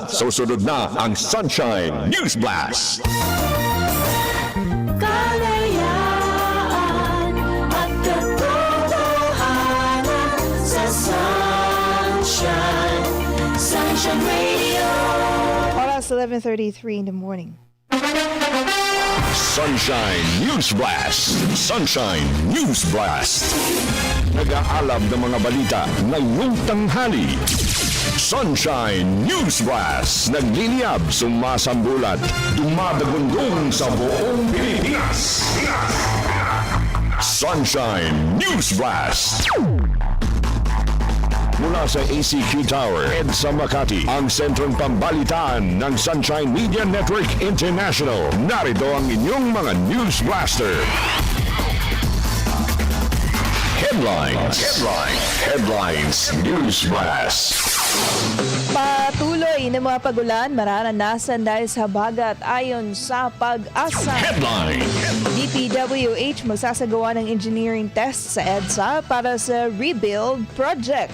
bansa. Susunod na ang Sunshine News Blast. Kalayaan at katotohanan sa Sunshine, Sunshine Radio. Oras 11.33 in the morning. Sunshine News Blast. Sunshine News Blast. Nag-aalab ng mga balita ngayong tanghali. Sunshine News Blast. Nagliliyab, sumasambulat, dumadagundong sa buong Pilipinas. Sunshine News Blast. Mula sa ACQ Tower, EDSA Makati, ang sentrong pambalitaan ng Sunshine Media Network International. Narito ang inyong mga News Blaster. Headlines. Headlines. Headlines. News Blast. Patuloy na mga pagulan mararanasan dahil sa bagat ayon sa pag-asa. Headline. DPWH magsasagawa ng engineering test sa EDSA para sa rebuild project.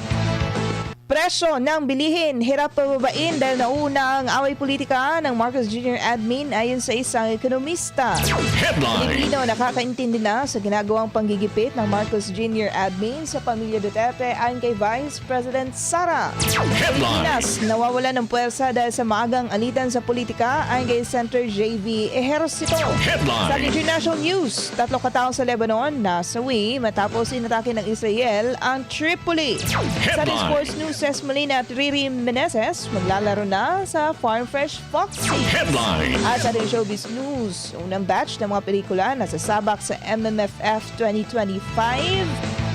Presyo ng bilihin, hirap pababain dahil nauna ang away politika ng Marcos Jr. admin ayon sa isang ekonomista. Headline. Pilipino nakakaintindi na sa ginagawang panggigipit ng Marcos Jr. admin sa pamilya Duterte ayon kay Vice President Sara. Headline. Pilipinas nawawala ng puwersa dahil sa maagang alitan sa politika ayon kay Senator JV Ejercito. Headline. Sa international news, tatlo katao sa Lebanon nasawi matapos inatake ng Israel ang Tripoli. Sa Headline. The Sports News, Ces Molina at Riri Meneses maglalaro na sa Farm Fresh Foxy. Headline. At sa ating showbiz news, unang batch ng mga pelikula na sasabak sa MMFF 2025,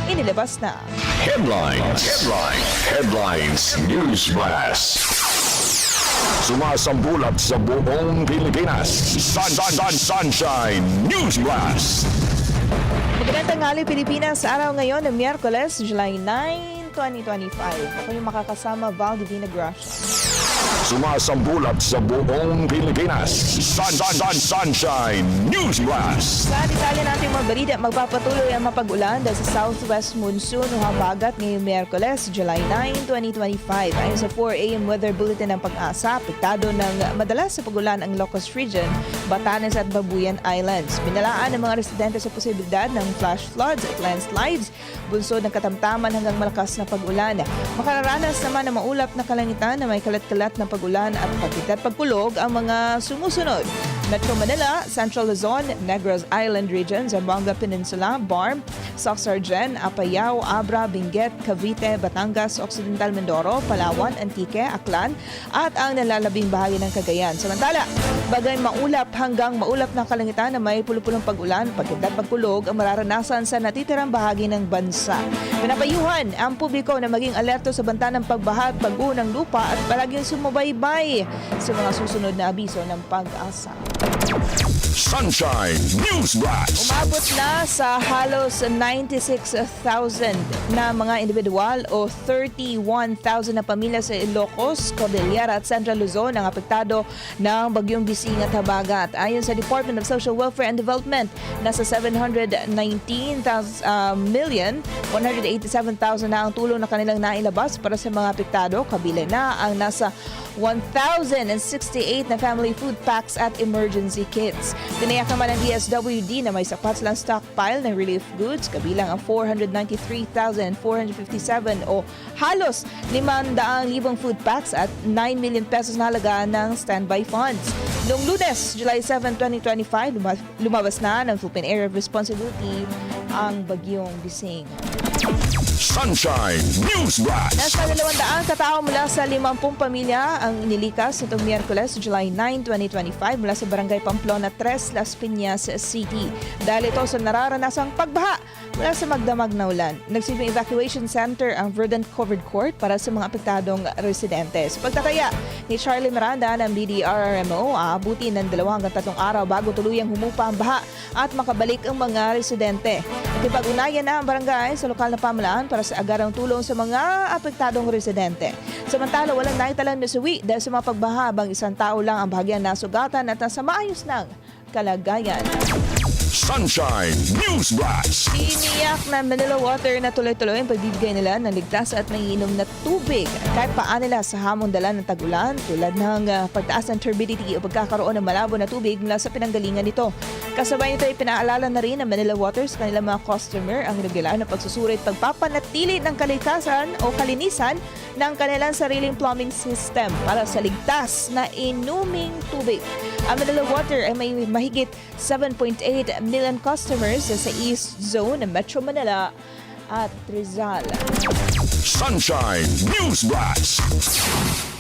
inilabas na. Headlines. Headlines. Headlines. News Blast. Sumasambulat sa buong Pilipinas. Sun, sun, sun, Sunshine News Blast. Magandang tanghali Pilipinas, araw ngayon ng Miyerkules, July 9, 2025. Ako yung makakasama, Val Divina Gracia. Sumasambulat sa buong Pilipinas. Sun, sun, sun, Sunshine News Blast. Sa detalye natin mga balita, magpapatuloy ang mapag-ulan dahil sa southwest monsoon o habagat ngayong Miyerkules, July 9, 2025. Ayon sa 4 a.m. weather bulletin ng pag-asa, apektado ng madalas sa pag-ulan ang Locos Region, Batanes at Babuyan Islands. Binalaan ng mga residente sa posibilidad ng flash floods at landslides, bunsod ng katamtaman hanggang malakas na pag-ulan. Makararanas naman ng maulap na kalangitan na may kalat-kalat na pag-ulan at pagkita at pagkulog ang mga sumusunod. Metro Manila, Central Luzon, Negros Island Region, Zamboanga Peninsula, BARM, Soxargen, Apayao, Abra, Benguet, Cavite, Batangas, Occidental Mindoro, Palawan, Antique, Aklan, at ang nalalabing bahagi ng Cagayan. Samantala, bagay maulap hanggang maulap na kalangitan na may pulupulong pag-ulan, pagkita at pagkulog ang mararanasan sa natitirang bahagi ng bansa. Pinapayuhan ang publiko na maging alerto sa banta ng pagbaha at pag ng lupa at palaging sumubaybay sa mga susunod na abiso ng pag-asa. Bye. Sunshine News Blast. Umabot na sa halos 96,000 na mga individual o 31,000 na pamilya sa Ilocos, Cordillera at Central Luzon ang apektado ng bagyong Bising at Habagat. Ayon sa Department of Social Welfare and Development, nasa 719,000 uh, million 187,000 na ang tulong na kanilang nailabas para sa mga apektado. Kabila na ang nasa 1,068 na family food packs at emergency kits. Tinayak naman ng DSWD na may sapat silang stockpile ng relief goods kabilang ang 493,457 o halos 500,000 food packs at 9 million pesos na halaga ng standby funds. Noong lunes, July 7, 2025, luma- lumabas na ng Philippine Area of Responsibility ang bagyong Bising. Sunshine News Blast. Nasa 200 katao mula sa 50 pamilya ang inilikas nitong Miyerkules, July 9, 2025 mula sa Barangay Pamplona 3, Las Piñas City. Dahil ito sa nararanasang pagbaha mula sa magdamag na ulan. Nagsilbing evacuation center ang Verdant Covered Court para sa mga apektadong residente. Sa pagtataya ni Charlie Miranda ng BDRRMO, aabuti ng dalawa hanggang tatlong araw bago tuluyang humupa ang baha at makabalik ang mga residente. Nakipag-unayan na ang barangay sa lokal na pamalaan para sa agarang tulong sa mga apektadong residente. Samantala, walang naitalang nasuwi dahil sa mga pagbaha habang isang tao lang ang bahagyang nasugatan at nasa maayos ng kalagayan. Sunshine News Blast. Iniyak ng Manila Water na tuloy-tuloy ang pagbibigay nila ng ligtas at mainom na tubig kahit paan nila sa hamon dala ng tag-ulan tulad ng ah, pagtaas ng turbidity o pagkakaroon ng malabo na tubig mula sa pinanggalingan nito. Kasabay nito ay pinaalala na rin ng Manila Water sa kanilang mga customer ang regular na pagsusuri at pagpapanatili ng kalikasan o kalinisan ng kanilang sariling plumbing system para sa ligtas na inuming tubig. Ang Manila Water ay may mahigit 7.8 million customers sa East Zone ng Metro Manila at Rizal. Sunshine News Blast.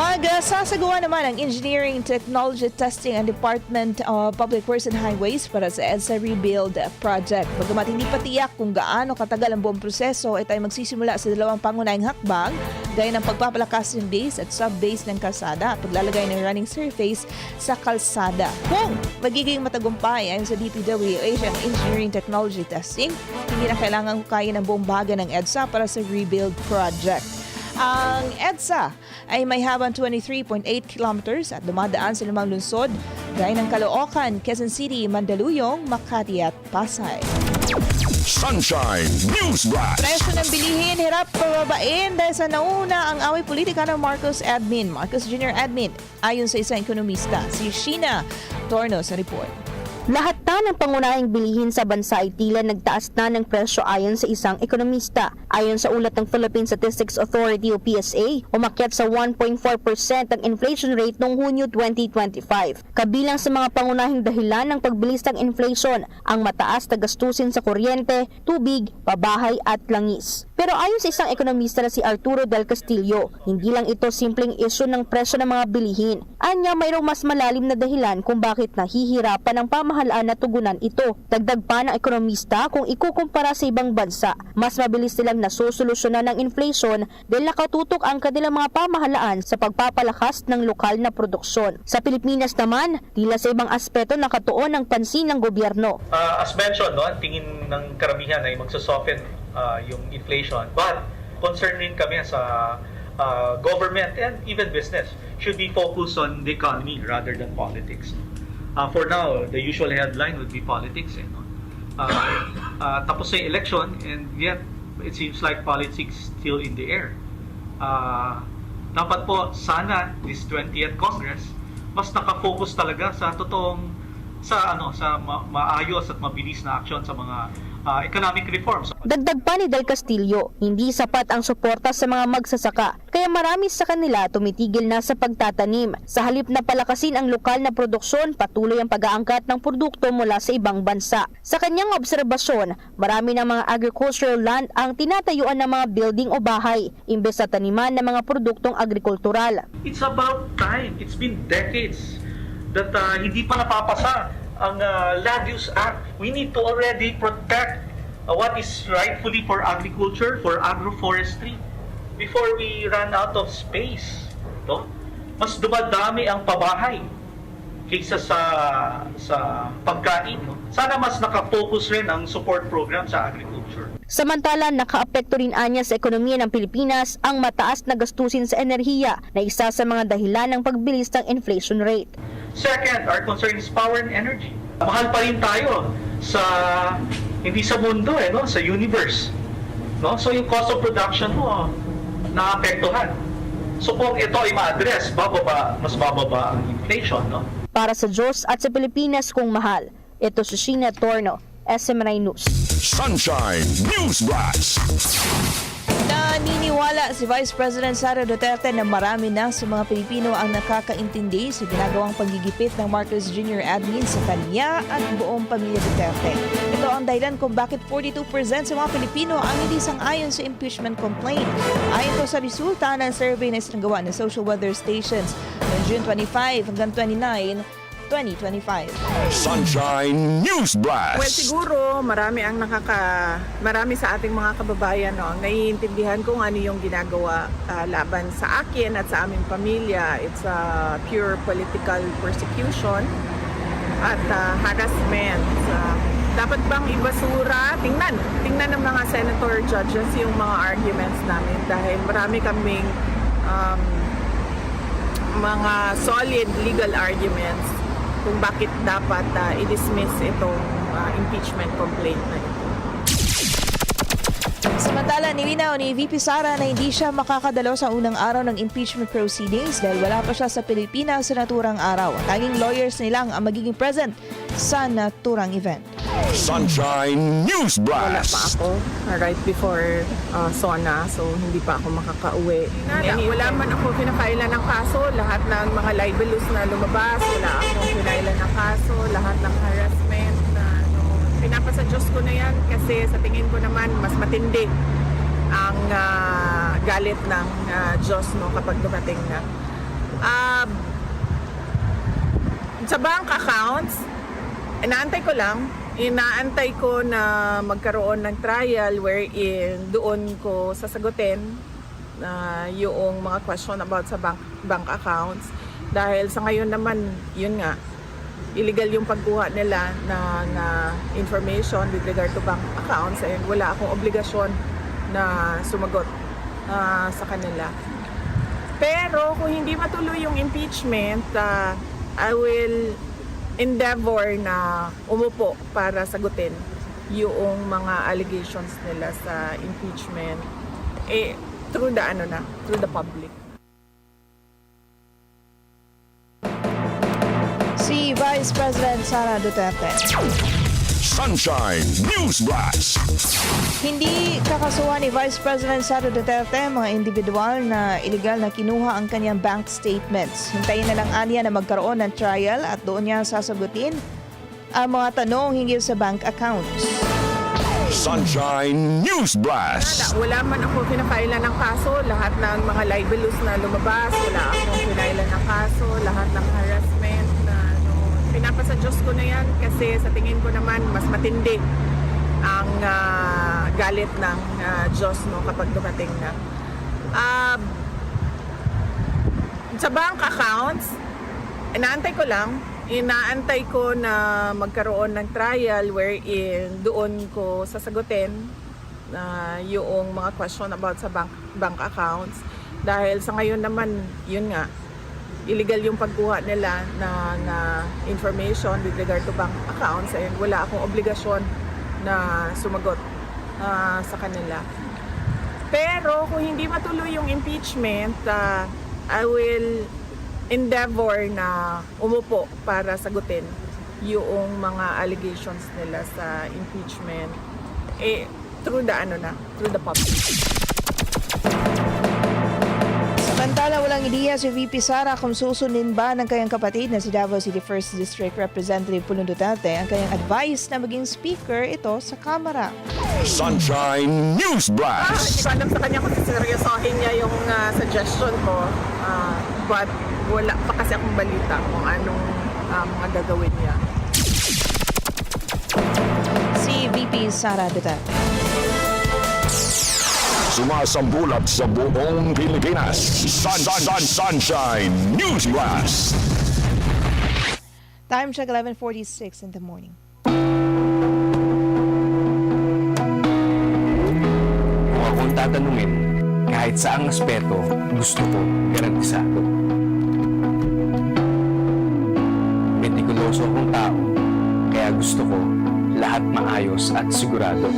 Magsasagawa naman ang Engineering Technology Testing and Department of Public Works and Highways para sa EDSA Rebuild Project. Bagamat hindi pa tiyak kung gaano katagal ang buong proseso, ay tayo magsisimula sa dalawang pangunahing hakbang gaya ng pagpapalakas ng base at sub-base ng kalsada at paglalagay ng running surface sa kalsada. Kung magiging matagumpay ayon sa DPWH ang Engineering Technology Testing, hindi na kailangan hukayin ang buong baga ng EDSA para sa rebuild project. Ang EDSA ay may habang 23.8 kilometers at dumadaan sa limang lungsod gaya ng Caloocan, Quezon City, Mandaluyong, Makati at Pasay. Sunshine News Blast. Presyo ng bilihin, hirap pababain dahil sa nauna ang away politika ng Marcos Admin, Marcos Jr. Admin, ayon sa isang ekonomista, si Sheena Torno sa report. Lahat na ng pangunahing bilihin sa bansa ay tila nagtaas na ng presyo ayon sa isang ekonomista. Ayon sa ulat ng Philippine Statistics Authority o PSA, umakyat sa 1.4% ang inflation rate noong Hunyo 2025. Kabilang sa mga pangunahing dahilan ng pagbilis ng inflation, ang mataas na gastusin sa kuryente, tubig, pabahay at langis. Pero ayon sa isang ekonomista na si Arturo Del Castillo, hindi lang ito simpleng isyu ng presyo ng mga bilihin. Anya mayroong mas malalim na dahilan kung bakit nahihirapan ang pamahalaan na tugunan ito. Dagdag pa ng ekonomista kung ikukumpara sa ibang bansa, mas mabilis silang nasusolusyonan ng inflation dahil nakatutok ang kanilang mga pamahalaan sa pagpapalakas ng lokal na produksyon. Sa Pilipinas naman, tila sa ibang aspeto nakatuon ang pansin ng gobyerno. Uh, as mentioned, no, ang tingin ng karamihan ay magsosoften uh, yung inflation. But concerned kami sa uh, government and even business should be focused on the economy rather than politics. Uh, for now, the usual headline would be politics. Eh, no? uh, uh, tapos na election and yet it seems like politics still in the air. Uh, dapat po sana this 20th Congress mas nakafocus talaga sa totoong sa ano sa ma- maayos at mabilis na aksyon sa mga ah, economic reforms. Dagdag pa ni Del Castillo, hindi sapat ang suporta sa mga magsasaka, kaya marami sa kanila tumitigil na sa pagtatanim. Sa halip na palakasin ang lokal na produksyon, patuloy ang pag-aangkat ng produkto mula sa ibang bansa. Sa kanyang obserbasyon, marami ng mga agricultural land ang tinatayuan ng mga building o bahay, imbes sa taniman ng mga produktong agrikultural. It's about time. It's been decades that ah, hindi pa napapasa ang ah, Land Use Act. We need to already protect ah, what is rightfully for agriculture, for agroforestry before we run out of space. No? Mas dumadami ang pabahay kaysa sa sa pagkain. No? Sana mas nakafocus rin ang support program sa agriculture. Samantala, nakaapekto rin anya sa ekonomiya ng Pilipinas ang mataas na gastusin sa enerhiya na isa sa mga dahilan ng pagbilis ng inflation rate. Second, our concern is power and energy. Mahal pa rin tayo sa hindi sa mundo eh, no, sa universe. No? So yung cost of production mo naapektuhan. So kung ito ay ma-address, bababa, mas bababa ang inflation, no? Para sa Diyos at sa Pilipinas kung mahal. Ito si Sheena Torno, SMNI News. Sunshine News Blast. Naniniwala si Vice President Sara Duterte na marami na sa mga Pilipino ang nakakaintindi sa ginagawang panggigipit ng Marcos Jr. admin sa kanya at buong pamilya Duterte. Ito ang dahilan kung bakit 42% sa mga Pilipino ang hindi sang-ayon sa impeachment complaint. Ayon to sa resulta ng survey na sinagawa ng social weather stations noong June 25 hanggang 29, 2025. Sunshine News Blast. Well, siguro marami ang nakaka marami sa ating mga kababayan no, ang naiintindihan kung ano yung ginagawa ah, laban sa akin at sa aming pamilya. It's a pure political persecution at ah, harassment. Ah, dapat bang ibasura? Tingnan, tingnan ng mga senator judges yung mga arguments namin dahil marami kaming um, mga solid legal arguments kung bakit dapat ah, i-dismiss itong ah, impeachment complaint na ito. Samantala, nilinaw ni VP Sara na hindi siya makakadalo sa unang araw ng impeachment proceedings dahil wala pa siya sa Pilipinas sa naturang araw. Ang tanging lawyers nilang ang magiging present sa naturang event. Sunshine News Wala pa Blast. ako right before ah, SONA, so hindi pa ako makakauwi. Wala, wala man ako pinakailan ng kaso. Lahat ng mga libelous na lumabas, wala akong pinailan ng kaso. Lahat ng harassment na ano, pinapasa Diyos ko na yan kasi sa tingin ko naman mas matindi ang ah, galit ng ah, Diyos no, kapag dumating na. Ah, sa bank accounts, inaantay ko lang, inaantay ko na magkaroon ng trial wherein doon ko sasagutin na yung mga question about sa bank, bank accounts. Dahil sa ngayon naman, yun nga, illegal yung pagkuha nila ng ah, information with regard to bank accounts and wala akong obligasyon na sumagot ah, sa kanila. Pero kung hindi matuloy yung impeachment, ah, I will endeavor na umupo para sagutin yung mga allegations nila sa impeachment eh through the ano na, through the public. Si Vice President Sara Duterte. Sunshine News Blast. Hindi kakasuhan ni Vice President Sara Duterte mga individual na illegal na kinuha ang kanyang bank statements. Hintayin na lang aniya na magkaroon ng trial at doon niya sasagutin ang mga tanong hinggil sa bank accounts. Sunshine News Blast. Wala, wala man ako pinapailan ng kaso. Lahat ng mga libelous na lumabas, wala akong pinailan ng kaso. Lahat ng harassment pinapasa Diyos ko na yan kasi sa tingin ko naman mas matindi ang ah, galit ng ah, Diyos no, kapag dumating na. Ah, sa bank accounts, inaantay ko lang, inaantay ko na magkaroon ng trial wherein doon ko sasagutin na yung mga question about sa bank bank accounts dahil sa ngayon naman yun nga illegal yung pagkuha nila ng ah, information with regard to bank accounts and wala akong obligasyon na sumagot ah, sa kanila. Pero kung hindi matuloy yung impeachment, ah, I will endeavor na umupo para sagutin yung mga allegations nila sa impeachment eh through the ano na, through the public. Samantala, walang ideya si VP Sara kung susundin ba ng kanyang kapatid na si Davao City 1st District Representative Pulong Duterte ang kanyang advice na maging speaker ito sa Kamara. Sunshine News Ah, hindi Blast. ko alam sa kanya kung seryosohin niya yung ah, suggestion ko. Ah, but wala pa kasi akong balita kung anong ah, mga gagawin niya. Si VP Sara Duterte. Sumasambulat sa buong Pilipinas. Sun, sun, sun, Sunshine News Blast. Time check 11.46 in the morning. Kung akong tatanungin, kahit saang aspeto, gusto ko garantisado. Metikuloso akong tao, kaya gusto ko lahat maayos at sigurado.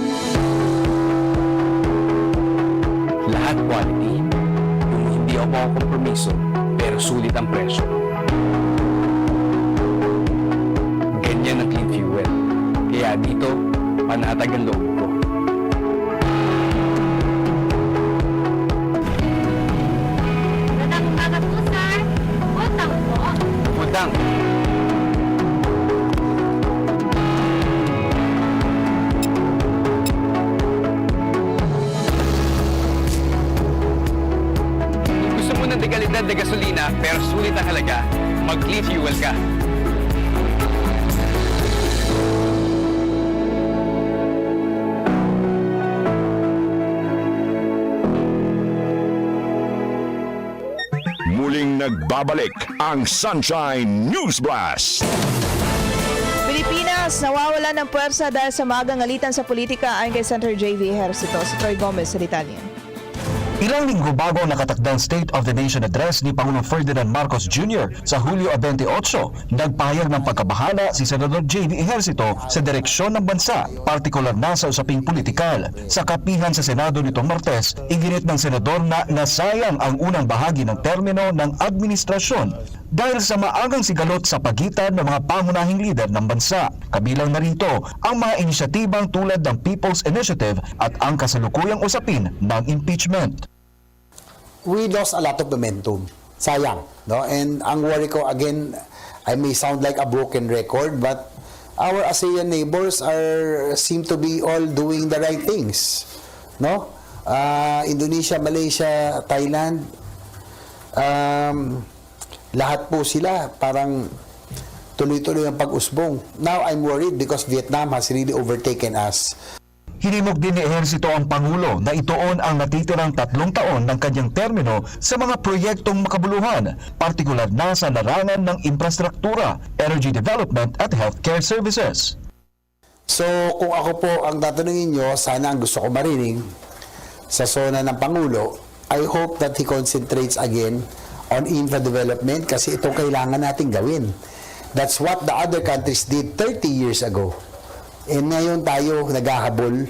Lahat quality, yung hindi ako kompromiso, pero sulit ang presyo. Ganyan ang clean fuel. Kaya dito, panatag ang loob Nagbabalik ang Sunshine News Blast. Pilipinas, nawawala ng puwersa dahil sa magang alitan sa politika ayon kay Senator J.V. Ejercito. Si Troy Gomez sa. Ilang linggo bago ang nakatakdang State of the Nation Address ni Pangulong Ferdinand Marcos Jr. sa Hulyo 28, nagpahayag ng pagkabahala si Senador J.D. Ejercito sa direksyon ng bansa, partikular na sa usaping politikal. Sa kapihan sa Senado nitong Martes, iginit ng senador na nasayang ang unang bahagi ng termino ng administrasyon dahil sa maagang sigalot sa pagitan ng mga pangunahing lider ng bansa. Kabilang narito ang mga inisyatibang tulad ng People's Initiative at ang kasalukuyang usapin ng impeachment. We lost a lot of momentum. Sayang, no? And ang worry ko again, I may sound like a broken record, but our ASEAN neighbors are seem to be all doing the right things, no? Ah, Indonesia, Malaysia, Thailand, um, lahat po sila parang tuloy-tuloy ang pag-usbong. Now I'm worried because Vietnam has really overtaken us. Hinimok din ni Ejercito ang Pangulo na ituon ang natitirang tatlong taon ng kanyang termino sa mga proyektong makabuluhan, partikular na sa larangan ng infrastruktura, energy development at healthcare services. So, kung ako po ang tatanungin nyo, sana ang gusto ko marinig sa zona ng Pangulo, I hope that he concentrates again on infra development kasi ito kailangan natin gawin. That's what the other countries did 30 years ago. And ngayon tayo naghahabol,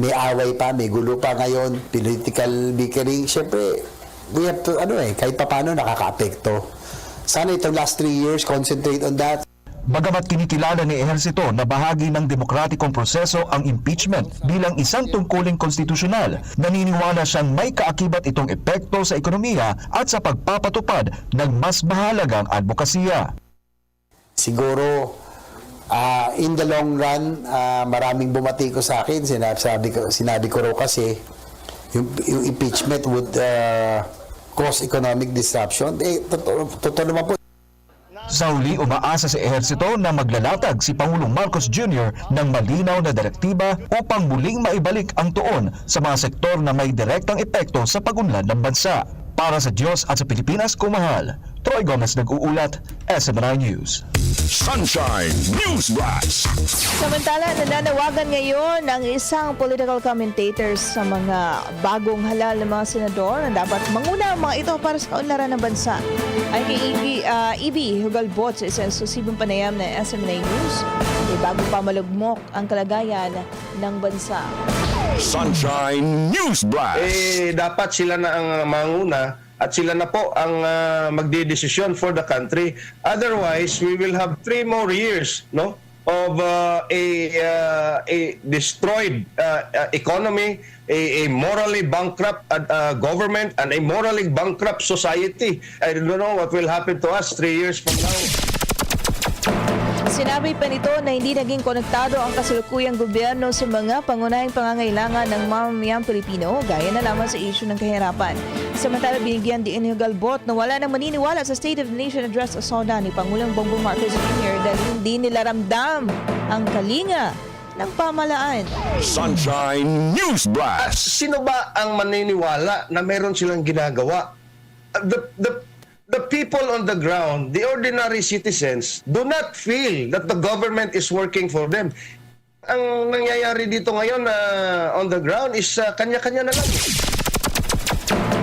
may away pa, may gulo pa ngayon, political bickering. Siyempre, we have to, ano eh, kahit papano nakaka-apekto. Sana itong last three years, concentrate on that. Bagamat kinikilala ni Ejercito na bahagi ng demokratikong proseso ang impeachment bilang isang tungkuling konstitusyonal, naniniwala siyang may kaakibat itong epekto sa ekonomiya at sa pagpapatupad ng mas mahalagang advokasya. siguro ah, in the long run ah, maraming bumati ko sa akin sinabi, ko, sinabi ko raw kasi yung, yung impeachment would ah, cause economic disruption eh totoo, totoo naman po Sa huli, umaasa si Ejercito na maglalatag si Pangulong Marcos Jr. ng malinaw na direktiba upang muling maibalik ang tuon sa mga sektor na may direktang epekto sa pagunlad ng bansa. Para sa Diyos at sa Pilipinas, kumahal. Troy Gomez nag-uulat, SMNI News. Sunshine News Blast. Samantala, nananawagan ngayon ang isang political commentators sa mga bagong halal na mga senador na dapat manguna ang mga ito para sa kaunlaran ng bansa. Ay kay Ibi, uh, Ibi Hugalbot sa isang susibong panayam ng SMNA News, ay bago pa malugmok ang kalagayan ng bansa. Sunshine News Blast. eh dapat sila na ang manguna at sila na po ang uh, magdidesisyon for the country. Otherwise, we will have three more years, no? of uh, a uh, a destroyed uh, economy, a, a morally bankrupt uh, government, and a morally bankrupt society. I don't know what will happen to us three years from now. Sinabi pa nito na hindi naging konektado ang kasalukuyang gobyerno sa mga pangunahing pangangailangan ng mamamayang Pilipino gaya na lamang sa isyu ng kahirapan. Samantala binigyan din ni Galbot na wala nang maniniwala sa State of the Nation Address o SONA ni Pangulong Bongbong Marcos Jr. dahil hindi nila ramdam ang kalinga ng pamalaan. Sunshine News Blast. Sino ba ang maniniwala na meron silang ginagawa? The, the, the people on the ground, the ordinary citizens, do not feel that the government is working for them. Ang nangyayari dito ngayon na on the ground is uh, kanya-kanya na lang.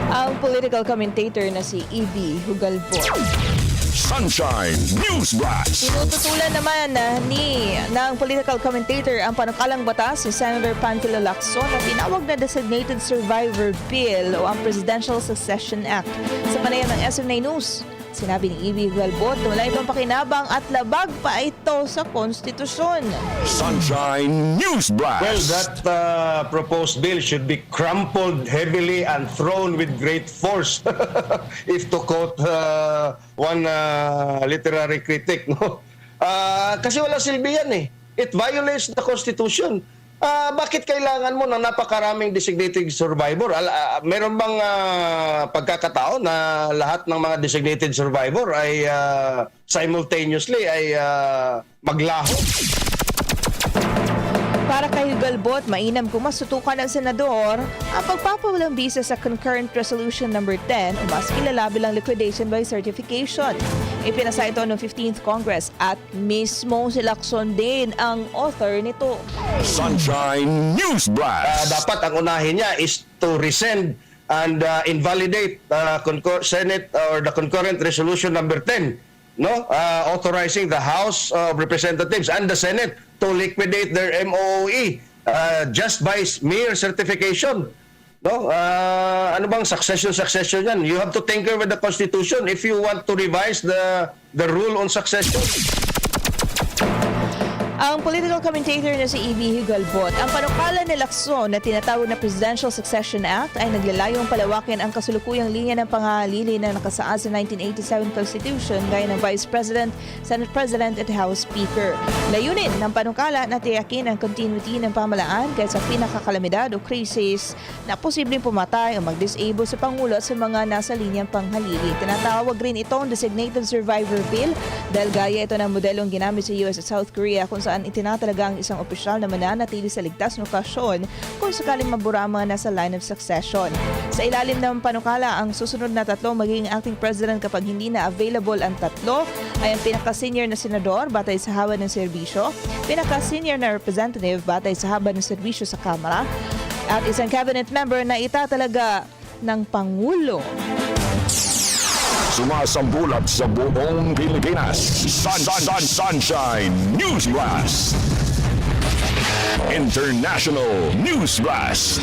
Ang political commentator na si E.B. Hugalbot. Sunshine News Blast. Tinututulan naman na ni ng political commentator ang panukalang batas si Senator Panfilo Lacson na tinawag na Designated Survivor Bill o ang Presidential Succession Act. Sa panayam ng SMNA News, sinabi ni Ibi Galbot na wala itong pakinabang at labag pa ito sa konstitusyon. Sunshine News Blast. Well, that uh, proposed bill should be crumpled heavily and thrown with great force. If to quote uh, one uh, literary critic, no? Ah, kasi wala silbi yan eh. It violates the Constitution. Ah, bakit kailangan mo ng napakaraming designated survivor? Al- ah, meron bang ah, pagkakataon na lahat ng mga designated survivor ay ah, simultaneously ay ah, maglaho? Para kay Galbot, mainam kung masutukan ng senador ang pagpapawalang bisa sa Concurrent Resolution number 10 o mas kilala bilang liquidation by certification. Ipinasa ito noong 15th Congress at mismo si Lacson din ang author nito. Sunshine News Ah, Blast. dapat ang unahin niya is to rescind and uh, invalidate uh, concur- Senate or the concurrent resolution number 10 no uh, authorizing the House of Representatives and the Senate to liquidate their MOE uh, just by mere certification no uh, ano bang succession succession yan? You have to tinker with the constitution if you want to revise the the rule on succession Ang political commentator na si E.B. Higalbot, ang panukala ni Lacson na tinatawag na Presidential Succession Act ay naglalayong palawakin ang kasulukuyang linya ng pangalili na nakasaad sa 1987 Constitution gaya ng Vice President, Senate President at House Speaker. Layunin ng panukala na tiyakin ang continuity ng pamalaan kaysa pinakakalamidad o krisis na posibleng pumatay o mag-disable sa Pangulo sa mga nasa linyang panghalili. Tinatawag rin itong Designated Survivor Bill dahil gaya ito ng modelong ginamit sa US at South Korea kung saan itinatalaga ang isang opisyal na mananatili sa ligtas na okasyon kung sakaling mabura ang mga nasa line of succession. Sa ilalim ng panukala, ang susunod na tatlo magiging acting president kapag hindi na available ang tatlo ay ang pinaka-senior na senador batay sa haba ng serbisyo, pinaka-senior na representative batay sa haba ng serbisyo sa Kamara, at isang cabinet member na itatalaga ng Pangulo. Sumasambulat sa buong Pilipinas. Sun, sun, sun, Sunshine News Blast. International News Blast.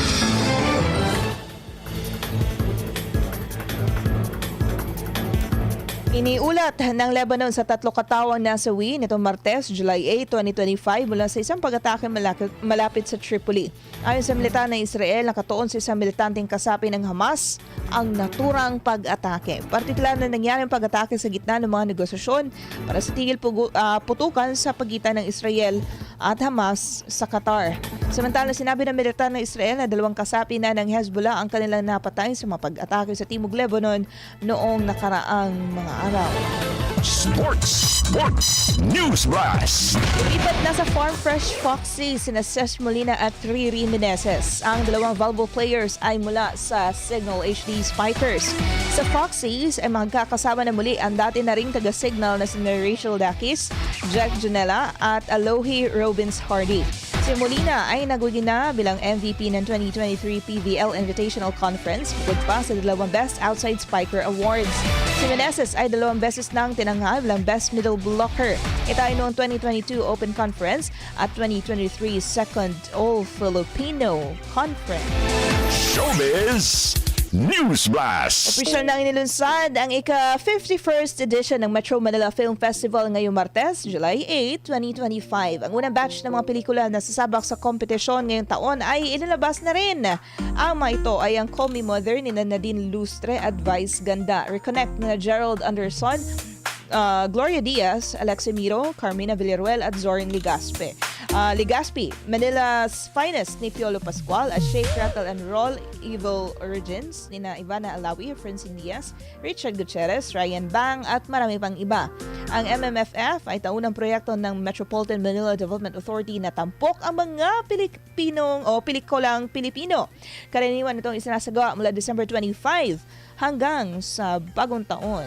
Iniulat ng Lebanon sa tatlo katawang nasawi nitong Martes, July 8, 2025 mula sa isang pag-atake malapit, sa Tripoli. Ayon sa militar ng Israel, nakatuon sa isang militanteng kasapi ng Hamas ang naturang pag-atake. Partikular na nangyari ang pag-atake sa gitna ng mga negosasyon para sa tigil ah, putukan sa pagitan ng Israel at Hamas sa Qatar. Samantala, sinabi ng militar ng Israel na dalawang kasapi na ng Hezbollah ang kanilang napatay sa mga pag-atake sa Timog Lebanon noong nakaraang mga araw. Sports, Sports News Blast. Lipat na sa Farm Fresh Foxy sina Ces Molina at Riri Meneses. Ang dalawang valuable players ay mula sa Signal HD Spikers. Sa Foxys ay magkakasama na muli ang dati na ring taga-Signal na si Rachel Dakis, Jack Janela at Alohi Robins Hardy. Si Molina ay nagwagi na bilang MVP ng 2023 PVL Invitational Conference bukod pa sa dalawang Best Outside Spiker Awards. Si Meneses ay dalawang beses nang tinanghal bilang Best Middle Blocker. Ito ay noong 2022 Open Conference at 2023 Second All-Filipino Conference. Showbiz News Blast. Opisyal nang inilunsad ang ika-51st edition ng Metro Manila Film Festival ngayong Martes, July 8, 2025. Ang unang batch ng mga pelikula na sasabak sa kompetisyon ngayong taon ay inilabas na rin. Ang mga ito ay ang Call Me Mother ni Nadine Lustre at Vice Ganda, Reconnect ni Gerald Anderson, uh, Gloria Diaz, Alexa Miro, Carmina Villaruel at Zorin Ligaspe. Uh, Ligaspi, Manila's finest ni Piolo Pascual at Shake, Rattle and Roll Evil Origins ni na Ivana Alawi, Francine Diaz, Richard Gutierrez, Ryan Bang at marami pang iba. Ang MMFF ay taunang proyekto ng Metropolitan Manila Development Authority na tampok ang mga Pilipinong o pelikulang Pilipino. Karaniwan itong isinasagawa mula December 25 hanggang sa bagong taon.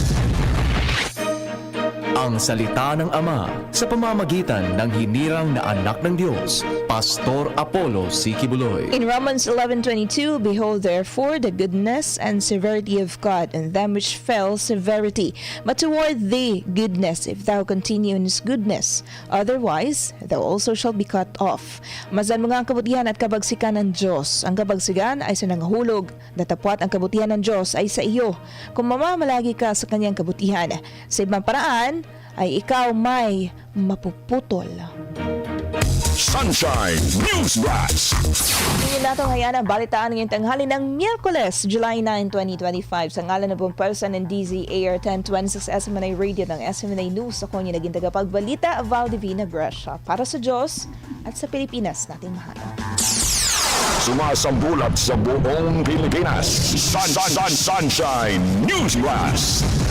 Ang salita ng Ama sa pamamagitan ng hinirang na anak ng Diyos, Pastor Apollo Sikibuloy. In Romans 11:22, behold therefore the goodness and severity of God, and them which fell severity, but toward thee goodness, if thou continue in his goodness. Otherwise, thou also shalt be cut off. Mazan mo nga ang kabutihan at kabagsikan ng Diyos. Ang kabagsikan ay sa nangahulog, datapwat ang kabutihan ng Diyos ay sa iyo. Kung mamamalagi ka sa kanyang kabutihan, sa ibang paraan, ay ikaw may mapuputol. Sunshine News Blast. Ngayon natin hayaan ang balitaan ngayong tanghali ng Miyerkules, July 9, 2025. Sa ngalan ng buong person ng DZAR 1026 SMNA Radio ng SMNA News, ako yung naging tagapagbalita, Valdivina Brescia. Para sa Diyos at sa Pilipinas nating mahal. Sumasambulat sa buong Pilipinas. Sun, sun, sun, Sunshine News Blast.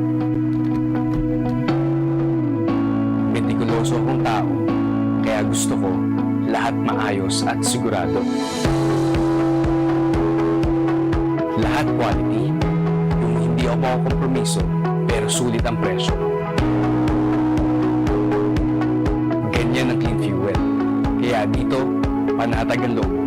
Metikuloso akong tao, kaya gusto ko lahat maayos at sigurado. Lahat quality, yung hindi ako kompromiso, pero sulit ang presyo. Ganyan ang clean fuel. Kaya dito, panatag loob